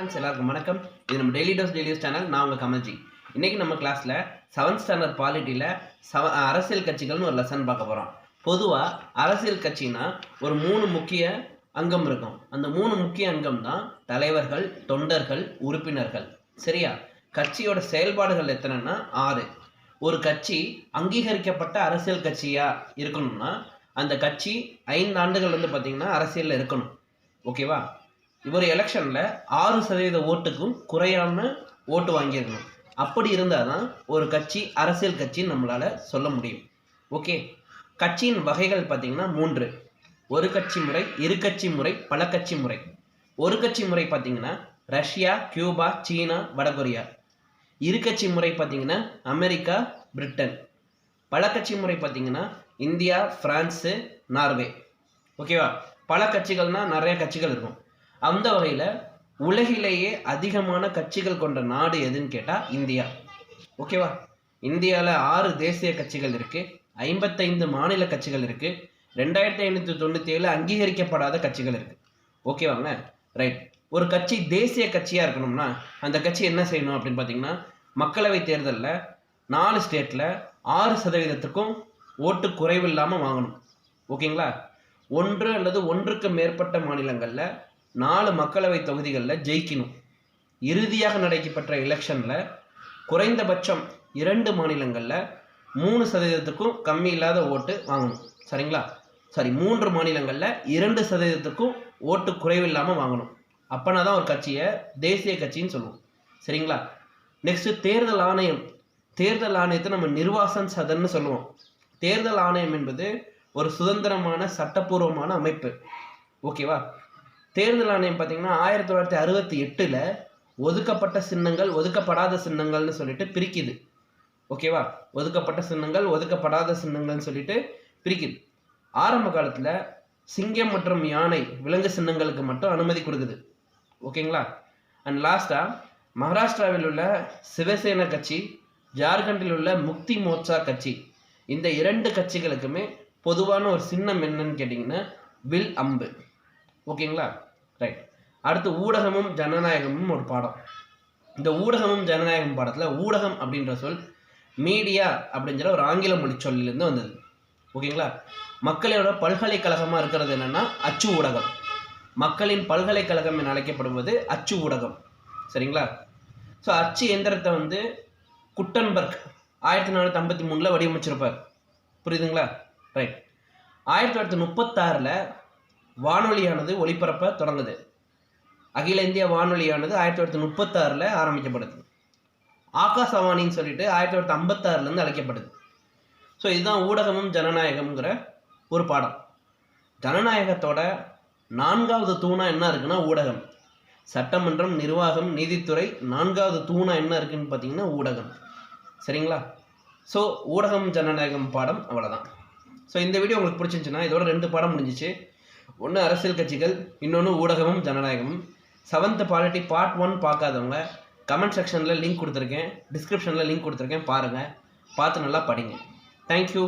Friends எல்லாருக்கும் வணக்கம். இது நம்ம டெய்லி டோஸ் டெய்லி சேனல் நான் உங்கள் கமல்ஜி. இன்னைக்கு நம்ம கிளாஸில் செவன்த் ஸ்டாண்டர்ட் பாலிட்டியில் செவ அரசியல் கட்சிகள்னு ஒரு லெசன் பார்க்க போகிறோம் பொதுவாக அரசியல் கட்சினா ஒரு மூணு முக்கிய அங்கம் இருக்கும். அந்த மூணு முக்கிய அங்கம் தான் தலைவர்கள் தொண்டர்கள் உறுப்பினர்கள். சரியா? கட்சியோட செயல்பாடுகள் எத்தனைன்னா ஆறு. ஒரு கட்சி அங்கீகரிக்கப்பட்ட அரசியல் கட்சியாக இருக்கணும்னா அந்த கட்சி ஐந்து ஆண்டுகள் வந்து பார்த்திங்கன்னா அரசியலில் இருக்கணும். ஓகேவா? இவர் எலெக்ஷனில் ஆறு சதவீத ஓட்டுக்கும் குறையாம ஓட்டு வாங்கியிருக்கணும். அப்படி இருந்தால் தான் ஒரு கட்சி அரசியல் கட்சின்னு நம்மளால் சொல்ல முடியும். ஓகே? கட்சியின் வகைகள் பார்த்திங்கன்னா மூன்று. ஒரு கட்சி முறை இரு கட்சி முறை பல கட்சி முறை. ஒரு கட்சி முறை பார்த்திங்கன்னா ரஷ்யா கியூபா சீனா வடகொரியா. இரு கட்சி முறை பார்த்திங்கன்னா அமெரிக்கா பிரிட்டன். பல கட்சி முறை பார்த்திங்கன்னா இந்தியா ஃப்ரான்ஸு நார்வே. ஓகேவா? பல கட்சிகள்னால் நிறைய கட்சிகள் இருக்கும். அந்த வகையில் உலகிலேயே அதிகமான கட்சிகள் கொண்ட நாடு எதுன்னு கேட்டால் இந்தியா. ஓகேவா இந்தியாவில் ஆறு தேசிய கட்சிகள் இருக்குது ஐம்பத்தைந்து மாநில கட்சிகள் இருக்குது ரெண்டாயிரத்தி ஐநூற்றி தொண்ணூற்றி ஏழு அங்கீகரிக்கப்படாத கட்சிகள் இருக்குது ஓகேவாங்க ரைட் ஒரு கட்சி தேசிய கட்சியாக இருக்கணும்னா அந்த கட்சி என்ன செய்யணும் அப்படின்னு பார்த்தீங்கன்னா மக்களவை தேர்தலில் நாலு ஸ்டேட்டில் ஆறு சதவீதத்துக்கும் ஓட்டு குறைவு இல்லாமல் வாங்கணும் ஓகேங்களா ஒன்று அல்லது ஒன்றுக்கு மேற்பட்ட மாநிலங்களில் நாலு மக்களவை தொகுதிகளில் ஜெயிக்கணும். இறுதியாக நடைபெற்ற எலெக்ஷனில் குறைந்தபட்சம் இரண்டு மாநிலங்களில் மூணு சதவீதத்துக்கும் கம்மி இல்லாத ஓட்டு வாங்கணும். சரிங்களா? சாரி மூன்று மாநிலங்களில் இரண்டு சதவீதத்துக்கும் ஓட்டு குறைவில்லாமல் வாங்கணும். அப்போனா தான் ஒரு கட்சியை தேசிய கட்சின்னு சொல்லுவோம். சரிங்களா? நெக்ஸ்ட்டு தேர்தல் ஆணையம் தேர்தல் ஆணையத்தை நம்ம நிர்வாசன் சதன்னு சொல்லுவோம். தேர்தல் ஆணையம் என்பது ஒரு சுதந்திரமான சட்டப்பூர்வமான அமைப்பு. ஓகேவா? தேர்தல் ஆணையம் பார்த்தீங்கன்னா ஆயிரத்தி தொள்ளாயிரத்தி அறுபத்தி எட்டில் ஒதுக்கப்பட்ட சின்னங்கள் ஒதுக்கப்படாத சின்னங்கள்னு சொல்லிட்டு பிரிக்குது. ஓகேவா? ஒதுக்கப்பட்ட சின்னங்கள் ஒதுக்கப்படாத சின்னங்கள்னு சொல்லிட்டு பிரிக்குது. ஆரம்ப காலத்தில் சிங்கம் மற்றும் யானை விலங்கு சின்னங்களுக்கு மட்டும் அனுமதி கொடுக்குது. ஓகேங்களா? அண்ட் லாஸ்ட்டாக மகாராஷ்டிராவில் உள்ள சிவசேனா கட்சி ஜார்க்கண்டில் உள்ள முக்தி மோர்ச்சா கட்சி இந்த இரண்டு கட்சிகளுக்குமே பொதுவான ஒரு சின்னம் என்னன்னு கேட்டிங்கன்னா வில் அம்பு. ஓகேங்களா? ரைட் அடுத்து ஊடகமும் ஜனநாயகமும் ஒரு பாடம். இந்த ஊடகமும் ஜனநாயகம் பாடத்தில் ஊடகம் அப்படின்ற சொல் மீடியா அப்படிங்கிற ஒரு ஆங்கில மொழி சொல்லிலிருந்து வந்தது. ஓகேங்களா? மக்களோட பல்கலைக்கழகமாக இருக்கிறது என்னென்னா அச்சு ஊடகம். மக்களின் பல்கலைக்கழகம் என அழைக்கப்படுவது அச்சு ஊடகம். சரிங்களா? ஸோ அச்சு எந்திரத்தை வந்து குட்டன்பர்க் ஆயிரத்தி நானூற்றி ஐம்பத்தி மூணில் வடிவமைச்சிருப்பார். புரியுதுங்களா? ரைட் ஆயிரத்தி தொள்ளாயிரத்தி முப்பத்தாறில் வானொலியானது ஒளிபரப்ப தொடங்குது அகில இந்திய வானொலியானது ஆயிரத்தி தொள்ளாயிரத்தி முப்பத்தாறில் ஆரம்பிக்கப்படுது ஆகாசவாணின்னு சொல்லிட்டு ஆயிரத்தி தொள்ளாயிரத்தி ஐம்பத்தாறுலேருந்து அழைக்கப்படுது ஸோ இதுதான் ஊடகமும் ஜனநாயகம்ங்கிற ஒரு பாடம். ஜனநாயகத்தோட நான்காவது தூணா என்ன இருக்குன்னா ஊடகம். சட்டமன்றம் நிர்வாகம் நீதித்துறை நான்காவது தூணா என்ன இருக்குன்னு பார்த்தீங்கன்னா ஊடகம். சரிங்களா? ஸோ ஊடகம் ஜனநாயகம் பாடம் அவ்வளோதான் ஸோ இந்த வீடியோ உங்களுக்கு பிடிச்சிருந்துச்சுன்னா இதோட ரெண்டு பாடம் முடிஞ்சிச்சு. ஒன்று அரசியல் கட்சிகள் இன்னொன்று ஊடகமும் ஜனநாயகமும். செவன்த் பாலிட்டி பார்ட் ஒன் பார்க்காதவங்க கமெண்ட் செக்ஷனில் லிங்க் கொடுத்துருக்கேன் டிஸ்கிரிப்ஷனில் லிங்க் கொடுத்துருக்கேன் பாருங்கள் பார்த்து நல்லா படிங்க. தேங்க்யூ